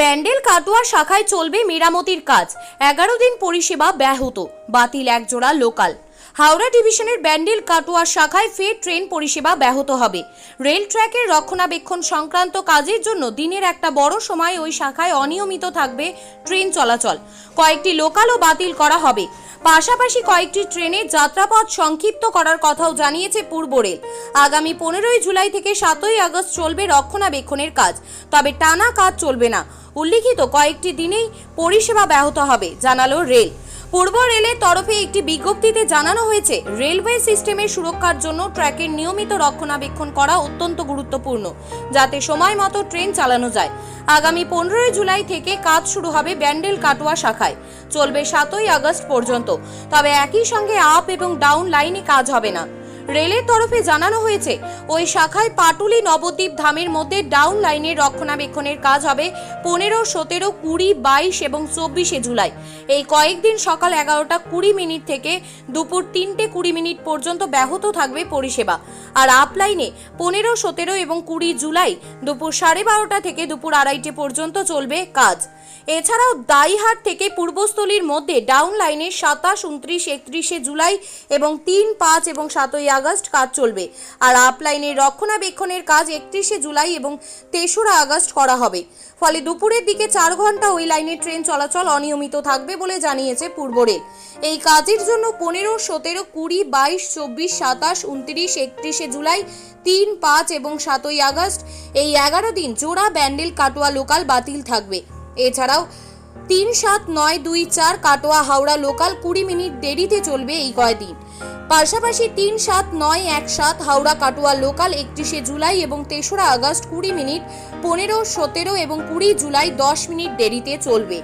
ব্যান্ডেল কাটোয়া শাখায় চলবে মেরামতির কাজ। এগারো দিন পরিষেবা ব্যাহত। বাতিল একজোড়া লোকাল। হাওড়া ডিভিশনের ব্যান্ডেল কাটোয়া শাখায় ফের ট্রেন পরিষেবা ব্যাহত হবে। রেল ট্র্যাকের রক্ষণাবেক্ষণ সংক্রান্ত কাজের জন্য দিনের একটা বড় সময় ওই শাখায় অনিয়মিত থাকবে ট্রেন চলাচল। কয়েকটি লোকালও বাতিল করা হবে। পাশাপাশি কয়েকটি ট্রেনের যাত্রাপথ সংক্ষিপ্ত করার কথাও জানিয়েছে পূর্ব রেল। আগামী পনেরোই জুলাই থেকে সাতই আগস্ট চলবে রক্ষণাবেক্ষণের কাজ, তবে টানা কাজ চলবে না। উল্লিখিত কয়েকটি দিনেই পরিষেবা ব্যাহত হবে, জানালো রেল। পূর্ব রেলের তরফে একটি বিজ্ঞপ্তিতে জানানো হয়েছে, রেলওয়ে সিস্টেমের সুরক্ষার জন্য ট্র্যাকের নিয়মিত রক্ষণাবেক্ষণ করা অত্যন্ত গুরুত্বপূর্ণ, যাতে সময় মতো ট্রেন চালানো যায়। আগামী পনেরোই জুলাই থেকে কাজ শুরু হবে ব্যান্ডেল কাটোয়া শাখায়। চলবে সাতই আগস্ট পর্যন্ত। তবে একই সঙ্গে আপ এবং ডাউন লাইনে কাজ হবে না। রেলের তরফে জানানো হয়েছে, ওই শাখায় পাটুলি নবদ্বীপ ধামের মধ্যে ডাউন লাইনের রক্ষণাবেক্ষণের কাজ হবে পনেরো, সতেরো, কুড়ি, বাইশ এবং চব্বিশে জুলাই। এই কয়েকদিন সকাল এগারোটা কুড়ি মিনিট থেকে দুপুর তিনটে কুড়ি মিনিট পর্যন্ত ব্যাহত থাকবে পরিষেবা। আর আপ লাইনে পনেরো, সতেরো এবং কুড়ি জুলাই দুপুর সাড়ে বারোটা থেকে দুপুর আড়াইটে পর্যন্ত চলবে কাজ। এছাড়াও দাইহাট থেকে পূর্বস্থলীর মধ্যে ডাউন লাইনে সাতাশ, উনত্রিশ, একত্রিশে জুলাই এবং তিন, পাঁচ এবং সাতই আগস্ট কাজ চলবে। আর আপ লাইনের রক্ষণাবেক্ষণের কাজ একত্রিশে জুলাই এবং তেসরা আগস্ট করা হবে। ফলে দুপুরের দিকে চার ঘণ্টা ওই লাইনে ট্রেন চলাচল অনিয়মিত থাকবে বলে জানিয়েছে পূর্ব রেল। এই কাজের জন্য পনেরো, সতেরো, কুড়ি, বাইশ, চব্বিশ, সাতাশ, উনত্রিশ, একত্রিশে জুলাই, তিন, পাঁচ এবং সাতই আগস্ট এই এগারো দিন জোড়া ব্যান্ডেল কাটোয়া লোকাল বাতিল থাকবে। এছাড়াও তিন সাত নয় দুই চার কাটোয়া হাওড়া লোকাল কুড়ি মিনিট দেরিতে চলবে এই কয়দিন। পাশাপাশি তিন সাত নয় এক সাত হাওড়া কাটোয়া লোকাল একত্রিশে জুলাই এবং তেসরা আগস্ট কুড়ি মিনিট পনেরো, সতেরো এবং কুড়ি জুলাই দশ মিনিট দেরিতে চলবে।